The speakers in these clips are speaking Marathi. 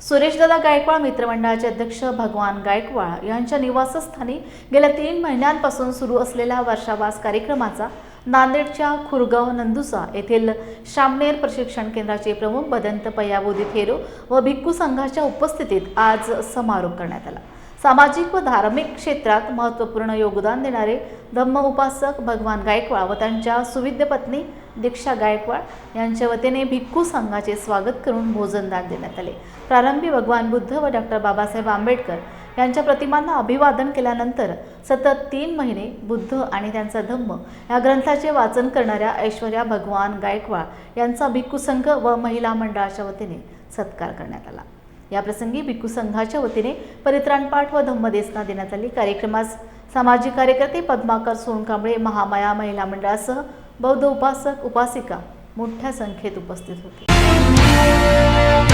सुरेशदादा गायकवाड मित्रमंडळाचे अध्यक्ष भगवान गायकवाड यांच्या निवासस्थानी गेल्या तीन महिन्यांपासून सुरू असलेल्या वर्षावास कार्यक्रमाचा नांदेडच्या खुरगाव नंदुसा येथील शामनेर प्रशिक्षण केंद्राचे प्रमुख बदंत पयाबोधी थेरो व भिक्खू संघाच्या उपस्थितीत आज समारोप करण्यात आला. सामाजिक व धार्मिक क्षेत्रात महत्त्वपूर्ण योगदान देणारे धम्म उपासक भगवान गायकवाड व त्यांच्या सुविद्य पत्नी दीक्षा गायकवाड यांच्या वतीने भिक्खू संघाचे स्वागत करून भोजनदान देण्यात आले. प्रारंभी भगवान बुद्ध व डॉक्टर बाबासाहेब आंबेडकर यांच्या प्रतिमांना अभिवादन केल्यानंतर सतत तीन महिने बुद्ध आणि त्यांचा धम्म या ग्रंथाचे वाचन करणाऱ्या ऐश्वर्या भगवान गायकवाड यांचा भिक्खू संघ व महिला मंडळाच्या वतीने सत्कार करण्यात आला. याप्रसंगी भिक्खू संघाच्या वतीने परित्राणपाठ व धम्मदेसना देण्यात आली कार्यक्रमास सामाजिक कार्यकर्ते पद्माकर सोनकांबळे महामाया महिला मंडळासह बौद्ध उपासक उपासिका मोठ्या संख्येत उपस्थित होते.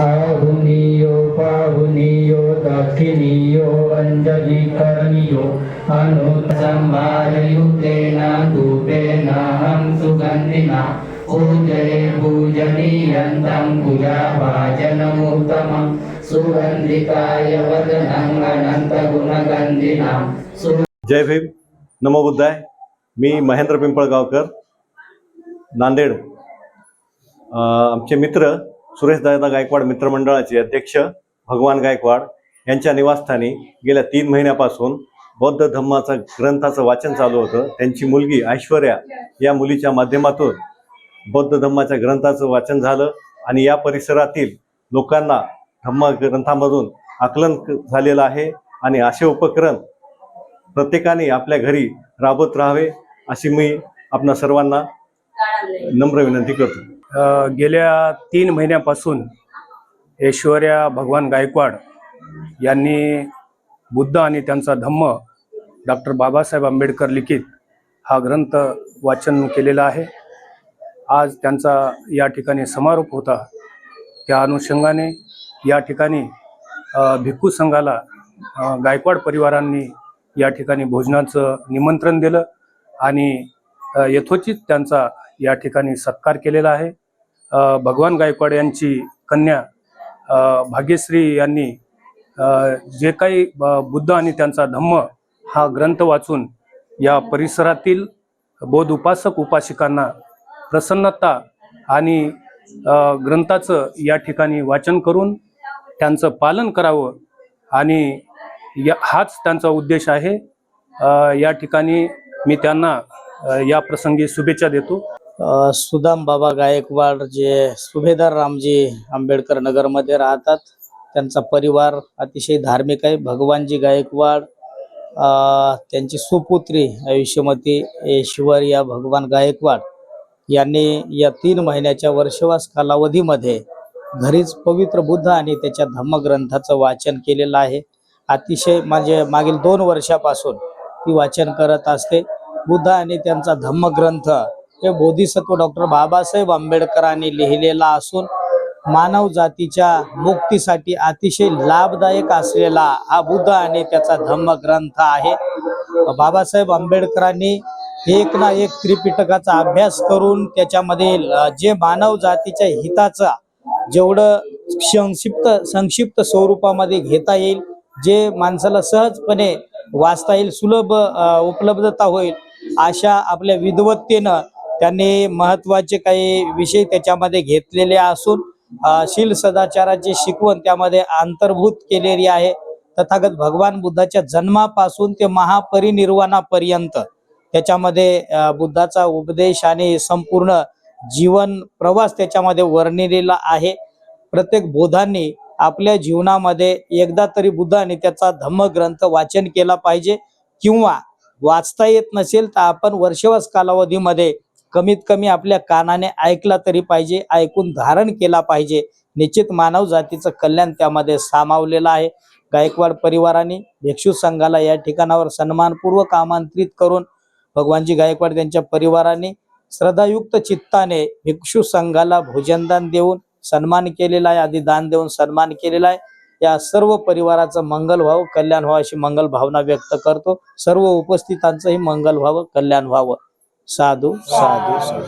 आहुनीयो पाहुनीयो दक्षिणीयो अञ्जलिकरणीयो अनुसंभारयुक्तेन धूपेन अहं सुगन्धिना पूजये पूजनीयन्तं पूजाभाजनमुत्तमं सुगन्धिकाय वदनं अनन्तगुणगन्धिनां सु जय भीम. नमो बुद्धाय. मी महेंद्र पिंपळगावकर नांदेड. आमचे मित्र सुरेशदादा गायकवाड मित्रमंडळाचे अध्यक्ष भगवान गायकवाड यांच्या निवासस्थानी गेल्या तीन महिन्यापासून बौद्ध धम्माचा ग्रंथाचं वाचन चालू होतं. त्यांची मुलगी ऐश्वर्या या मुलीच्या माध्यमातून बौद्ध धम्माच्या ग्रंथाचं वाचन झालं आणि या परिसरातील लोकांना धम्म ग्रंथामधून आकलन क- झालेलं आहे आणि असे उपक्रम प्रत्येकाने आपल्या घरी राबत राहावे अशी मी आपणा सर्वांना नम्र विनंती करतो. गेल्या तीन महिन्यापासून ऐश्वर्या भगवान गायकवाड यांनी बुद्ध आणि त्यांचा धम्म डॉक्टर बाबासाहेब आंबेडकर लिखित हा ग्रंथ वाचन केलेला आहे. आज त्यांचा या ठिकाणी समारोप होता. त्या अनुषंगाने या ठिकाणी भिक्खू संघाला गायकवाड परिवारांनी या ठिकाणी भोजनाचं निमंत्रण दिलं आणि यथोचित त्यांचा या ठिकाणी सत्कार केलेला आहे. भगवान गायकवाड यांची कन्या भाग्यश्री यांनी जे काही ब- बुद्ध आणि त्यांचा धम्म हा ग्रंथ वाचून या परिसरातील बौद्ध उपासक उपासिकांना प्रसन्नता आणि ग्रंथाचं या ठिकाणी वाचन करून त्यांचं पालन करावं आणि या हाच त्यांचा उद्देश आहे. या ठिकाणी मी त्यांना या प्रसंगी शुभेच्छा देतो. सुदाम बाबा गायकवाड जे सुभेदार रामजी आंबेडकर नगरमध्ये राहतात. त्यांचा परिवार अतिशय धार्मिक आहे. भगवानजी गायकवाड अ, त्यांची सुपुत्री आयुष्यमती ऐश्वर्या भगवान गायकवाड यांनी या तीन महिन्याच्या वर्षवास कालावधीमध्ये घरीच पवित्र बुद्ध आणि त्याच्या धम्मग्रंथाचं वाचन केलेलं आहे. अतिशय म्हणजे मागील दोन वर्षापासून ती वाचन करत असते. बुद्ध आणि त्यांचा धम्मग्रंथ हे बोधिसत्व डॉक्टर बाबासाहेब आंबेडकरांनी लिहिलेला असून मानव जातीच्या मुक्तीसाठी अतिशय लाभदायक असलेला हा बुद्ध आणि त्याचा धम्म ग्रंथ आहे. बाबासाहेब आंबेडकरांनी एक ना एक त्रिपिटकाचा अभ्यास करून त्याच्यामध्ये जे मानव जातीच्या हिताचा जेवढं संक्षिप्त संक्षिप्त स्वरूपामध्ये घेता येईल जे माणसाला सहजपणे वाचता येईल सुलभ उपलब्धता होईल अशा आपल्या विद्वत्तेनं त्यांनी महत्त्वाचे काही विषय त्याच्यामध्ये घेतलेले असून शील सदाचाराची शिकवण त्यामध्ये अंतर्भूत केलेली आहे. तथागत भगवान बुद्धाच्या जन्मापासून ते महापरिनिर्वाणापर्यंत त्याच्यामध्ये बुद्धाचा उपदेश आणि संपूर्ण जीवन प्रवास त्याच्यामध्ये वर्णिलेला आहे. प्रत्येक बोधांनी आपल्या जीवनामध्ये एकदा तरी बुद्धाने त्याचा त्याचा धम्मग्रंथ वाचन केला पाहिजे किंवा वाचता येत नसेल तर आपण वर्षवास कालावधीमध्ये कमीत कमी आपल्या कानाने ऐकला तरी पाहिजे ऐकून धारण केला पाहिजे. निश्चित मानव जातीचं कल्याण त्यामध्ये सामावलेलं आहे. गायकवाड परिवाराने भिक्षू संघाला या ठिकाणावर सन्मानपूर्वक आमंत्रित करून भगवानजी गायकवाड त्यांच्या परिवाराने श्रद्धायुक्त चित्ताने भिक्षू संघाला भोजनदान देऊन सन्मान केलेला आहे आधी दान देऊन सन्मान केलेला आहे. या सर्व परिवाराचं मंगल व्हावं कल्याण व्हावं अशी मंगल भावना व्यक्त करतो. सर्व उपस्थितांचंही मंगल व्हावं कल्याण व्हावं. સાધુ સાધુ સાધુ.